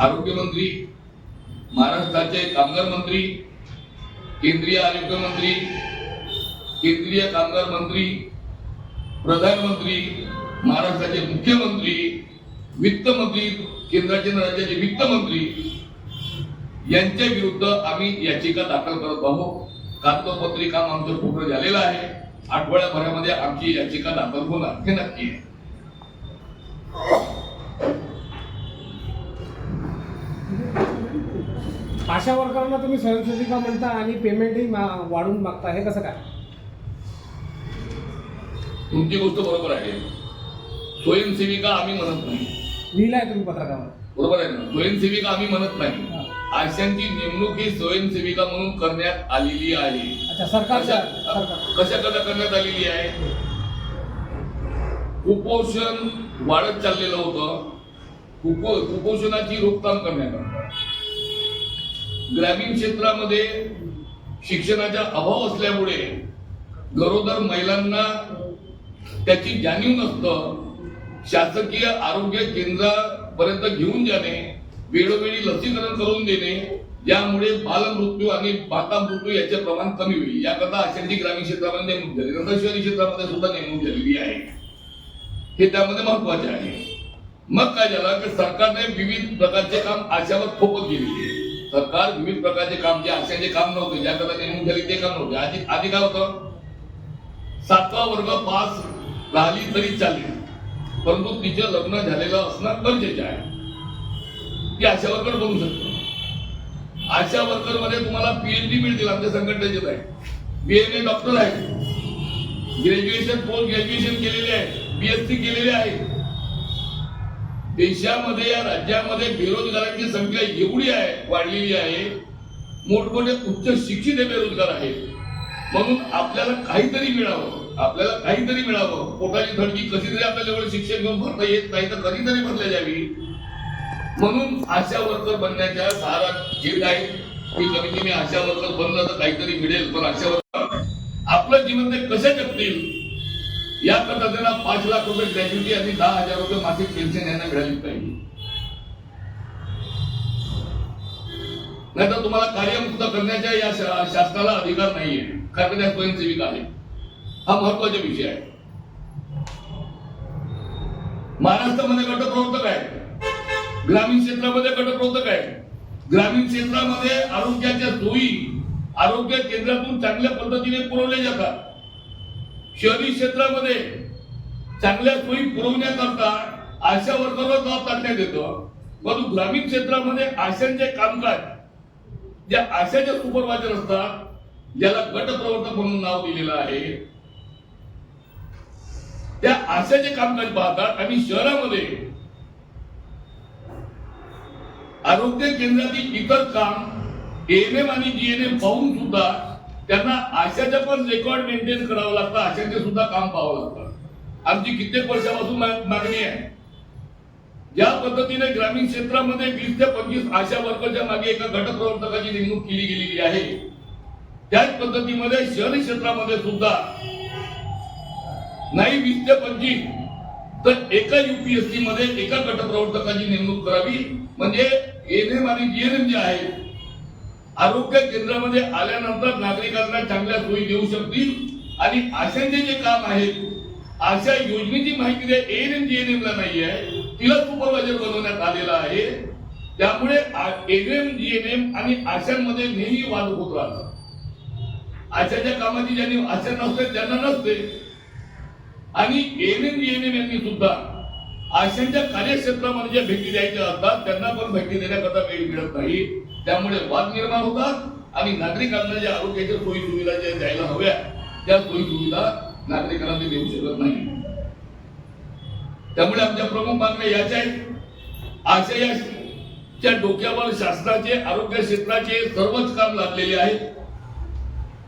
आरोग्यमंत्री महाराष्ट्राचे कामगार मंत्री केंद्रीय आरोग्य मंत्री केंद्रीय कामगार मंत्री प्रधानमंत्री महाराष्ट्राचे मुख्यमंत्री वित्तमंत्री केंद्राचे राज्याचे राज्याचे वित्तमंत्री यांच्या विरुद्ध आम्ही याचिका दाखल करत आहोत. कागदोपत्री काम आमचं पूर्ण झालेलं आहे. आठवड्याभरामध्ये आमची याचिका दाखल होणार हे नक्की आहे. आशा वर्करांना तुम्ही स्वयंसेविका म्हणता आणि पेमेंटही वाढवून मागता हे कसं काय? तुमची गोष्ट बरोबर आहे. स्वयंसेविका आम्ही म्हणत नाही. लिहिलाय तुम्ही पत्रकावर. बरोबर आहे ना? स्वयंसेविका आम्ही म्हणत नाही. आशांची नेमणूक ही स्वयंसेविका म्हणून करण्यात आलेली आहे. अच्छा सरकारच्या कशाकरता करण्यात आलेली आहे? कुपोषण वाढत चाललेलं होतं. कुपो कुपोषणाची रोखताम करण्याकरता. ग्रामीण क्षेत्रामध्ये शिक्षणाचा अभाव असल्यामुळे गरोदर महिलांना त्याची जाणीव नसतं. शासकीय आरोग्य केंद्रापर्यंत घेऊन जाणे वेळोवेळी लसीकरण करून देणे ज्यामुळे बालमृत्यू आणि माता मृत्यू याचे प्रमाण कमी होईल. या कथा अशांची ग्रामीण क्षेत्रामध्ये नेमणूक झाली. नंतर शहरी क्षेत्रामध्ये सुद्धा नेमणूक झालेली आहे. हे त्यामध्ये महत्त्वाचे आहे. मग काय झालं की सरकारने विविध प्रकारचे काम आशावर थोपत आहे सरकार विविध प्रकारचे काम जे आशाचे काम नव्हते ज्याकरता नेमणूक झाली ते काम नव्हते. आधी आधी काय होतं? सातवा वर्ग पास राहिली तरी चालेल. परंतु तिचं लग्न झालेलं असणं गरजेचं आहे. ती आशा वर्कर बनू शकते. आशा वर्करमध्ये तुम्हाला पीएचडी मिळतील आमच्या संघटनेचे आहे बीएमए डॉक्टर आहे ग्रॅज्युएशन पोस्ट ग्रॅज्युएशन केलेले आहे बीएससी केलेले आहे देशामध्ये या राज्यामध्ये बेरोजगारांची संख्या एवढी आहे वाढलेली आहे मोठमोठे उच्च शिक्षित हे बेरोजगार आहेत. म्हणून आपल्याला काहीतरी मिळावं आपल्याला काहीतरी मिळावं. पोटाची थडकी कशी तरी आपल्याला एवढं शिक्षण घेऊन भरता येत नाही तर कधीतरी भरल्या जावी. म्हणून आशा वर्कर बनण्याच्या सहारा जे आहे की कमी कमी आशा वर्कर बनलं तर काहीतरी मिळेल पण आशा वर्कर आपलं जीवन ते कसे जगतील? याकरता त्यांना पाच लाख रुपये ग्रॅज्युटी आणि दहा हजार रुपये मासिक पेन्शन यांना मिळाली पाहिजे. नाहीतर तुम्हाला कार्यमुक्त करण्याच्या या शासनाला अधिकार नाहीये. कारण त्या स्वयंसेविका आहे. हा महत्त्वाचा विषय आहे. महाराष्ट्रामध्ये गटप्रवर्तक आहे ग्रामीण क्षेत्रामध्ये गटप्रवर्तक आहे ग्रामीण क्षेत्रामध्ये आरोग्याच्या सोयी आरोग्य केंद्रातून चांगल्या पद्धतीने पुरवल्या जातात. शहरी क्षेत्रामध्ये चांगल्या सोयी पुरवण्याकरता आशा वर्गाला जबाब टाकण्यात येतो. परंतु ग्रामीण क्षेत्रामध्ये आशांचे कामकाज ज्या आशाचे सुपरवायझर असतात ज्याला गटप्रवर्तक म्हणून नाव दिलेलं आहे त्या आशाचे कामकाज पाहतात आणि शहरामध्ये आरोग्य केंद्रातील इतर काम एएनएम आणि जीएनएम पाहून सुद्धा त्यांना आशाचं पण रेकॉर्ड मेंटेन करावं लागतं आशाचे सुद्धा काम पाहावं लागतं. आमची कित्येक वर्षापासून मागणी आहे. ज्या पद्धतीने ग्रामीण क्षेत्रामध्ये वीस ते पंचवीस आशा वर्करच्या मागे एका गटप्रवर्तकाची नेमणूक केली गेलेली आहे त्याच पद्धतीमध्ये शहरी क्षेत्रामध्ये सुद्धा नाही वीस ते पंचवीस तर एका युपीएससी मध्ये एका गटप्रवर्तकाची नेमणूक करावी. म्हणजे एनएम आणि जीएनएम जे आहे आरोग्य केंद्रामध्ये आल्यानंतर नागरिकांना चांगल्या सोयी देऊ शकतील. आणि आशांचे जे काम आहेत आशा योजनेची माहिती द्या एन जी एन एम ला नाही आहे तिला सुपरवायझर बनवण्यात आलेला आहे. त्यामुळे एनएम जी एन एम आणि आशांमध्ये नेहमी वाद होत राहतात. आशाच्या कामाची ज्यांनी आशा नसते त्यांना नसते. आणि एन जी एन एम यांनी सुद्धा आशांच्या कार्यक्षेत्रामध्ये ज्या भेटी द्यायच्या असतात त्यांना पण भेटी देण्याकरता वेळ मिळत नाही. त्यामुळे वाद निर्माण होतात आणि नागरिकांना ज्या आरोग्याच्या सोयी सुविधा ज्या द्यायला हव्या त्या सोयी सुविधा नागरिकांना ते देऊ शकत नाही. त्यामुळे आमच्या प्रमुख मागण्या याच्या आहेत. आशयाच्या डोक्यावर शासनाचे आरोग्य क्षेत्राचे सर्वच काम लागलेले आहेत.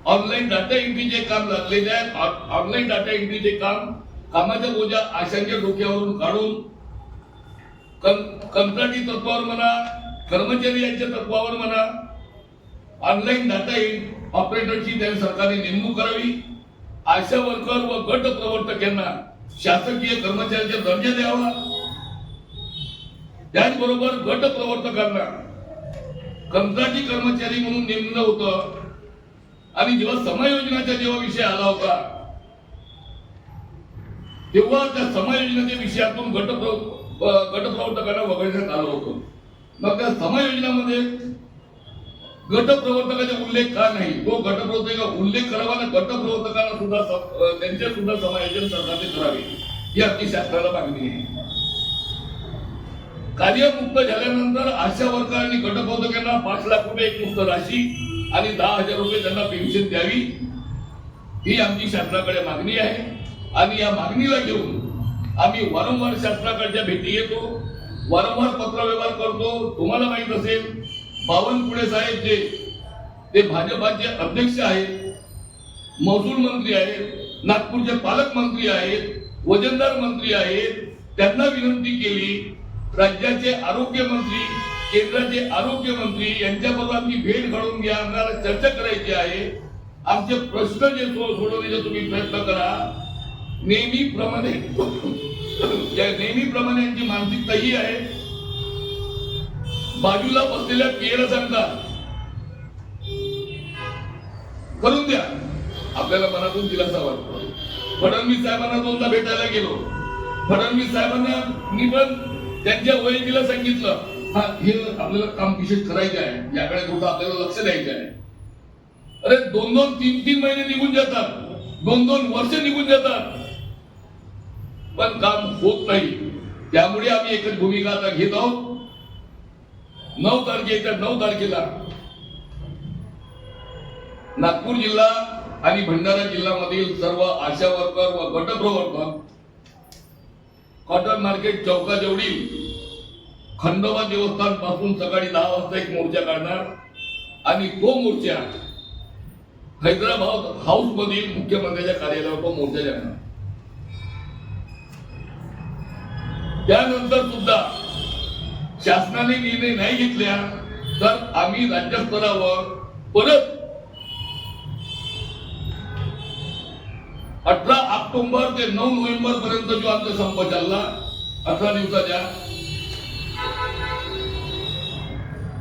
ऑनलाईन डाटा एंट्रीचे काम लागलेले आहेत ऑनलाईन डाटा एंट्रीचे काम कामाच्या बोजा आशांच्या डोक्यावरून काढून कम कंत्राटी तत्वावर म्हणा कर्मचारी यांच्या तत्वावर म्हणा ऑनलाईन डाटा ऑपरेटरची त्यांनी सरकारने नेमणूक करावी. आशा वर्कर व गट प्रवर्तक यांना शासकीय कर्मचाऱ्यांचा दर्जा द्यावा. त्याचबरोबर गट प्रवर्तकांना कंत्राटी कर्मचारी म्हणून नेमलं होतं. आणि जेव्हा समायोजनाचा जेव्हा विषय आला होता तेव्हा त्या समायोजनाच्या विषयातून गट गटप्रवर्तकांना वगळण्यात आलं होतं. मग त्या समायोजनामध्ये गटप्रवर्तकाचा उल्लेख का नाही? तो गटप्रवर्तका उल्लेख करावा आणि गटप्रवर्तकांना सुद्धा त्यांचे सुद्धा समायोजन सरकारने करावे ही आपली शासनाला मागणी आहे. कार्यमुक्त झाल्यानंतर आशा वर्ग आणि गटप्रवर्तकांना पाच लाख रुपये एक मुक्त राशी आणि दहा हजार रुपये त्यांना पेन्शन द्यावी ही आमची शासनाकडे मागणी आहे. आणि या मागणीला घेऊन आम्ही वारंवार शासनाकडच्या भेटी येतो वारंवार पत्रव्यवहार करतो. तुम्हाला माहीत असेल बावनकुळे साहेब जे ते भाजपाचे अध्यक्ष आहेत महसूल मंत्री आहेत नागपूरचे पालकमंत्री आहेत वजनदार मंत्री आहेत त्यांना विनंती केली राज्याचे आरोग्य मंत्री केंद्राचे आरोग्य मंत्री यांच्याबरोबर आम्ही भेट घडवून घ्या आम्हाला चर्चा करायची आहे. आमचे प्रश्न जे सोडवण्याचा तुम्ही प्रयत्न करा नेहमीप्रमाणे. या नेहमीप्रमाणे यांची मानसिकता ही आहे. बाजूला बसलेल्या पियला सांगतात करून द्या. आपल्याला मनातून दिलासा वाटतो. फडणवीस साहेबांना दोनदा भेटायला गेलो. फडणवीस साहेबांना मी पण त्यांच्या वयतीला सांगितलं हा हे आपल्याला काम विशेष करायचं आहे. याकडे थोडं आपल्याला लक्ष द्यायचं आहे. अरे दोन दोन तीन तीन महिने निघून जातात. दोन दोन वर्ष निघून जातात. पण काम होत नाही. त्यामुळे आम्ही एकच भूमिका आता घेत आहोत. नऊ तारखेच्या नऊ तारखेला नागपूर जिल्हा आणि भंडारा जिल्ह्यामधील सर्व आशा वर्कर व गटप्रवर्तक कॉटन मार्केट चौकाजवळील खंडोबा देवस्थानपासून सकाळी दहा वाजता एक मोर्चा काढणार. आणि तो मोर्चा हैदराबाद हाऊस मधील मुख्यमंत्र्यांच्या कार्यालयावर तो मोर्चा जाणार त्यानंतर सुद्धा शासनाने निर्णय नाही घेतल्या तर आम्ही राज्यस्तरावर परत अठरा ऑक्टोबर ते नऊ नोव्हेंबर पर्यंत जो आमचा संप चालला अठरा दिवसाच्या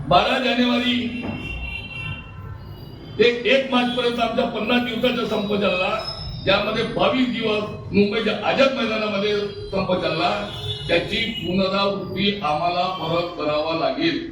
बारा जानेवारी ते एक मार्च पर्यंत आमचा पन्नास दिवसाचा संप चालला ज्यामध्ये बावीस दिवस मुंबईच्या आझाद मैदानामध्ये संप चालला. त्याची पुनरावृत्ती आम्हाला परत करावा लागेल.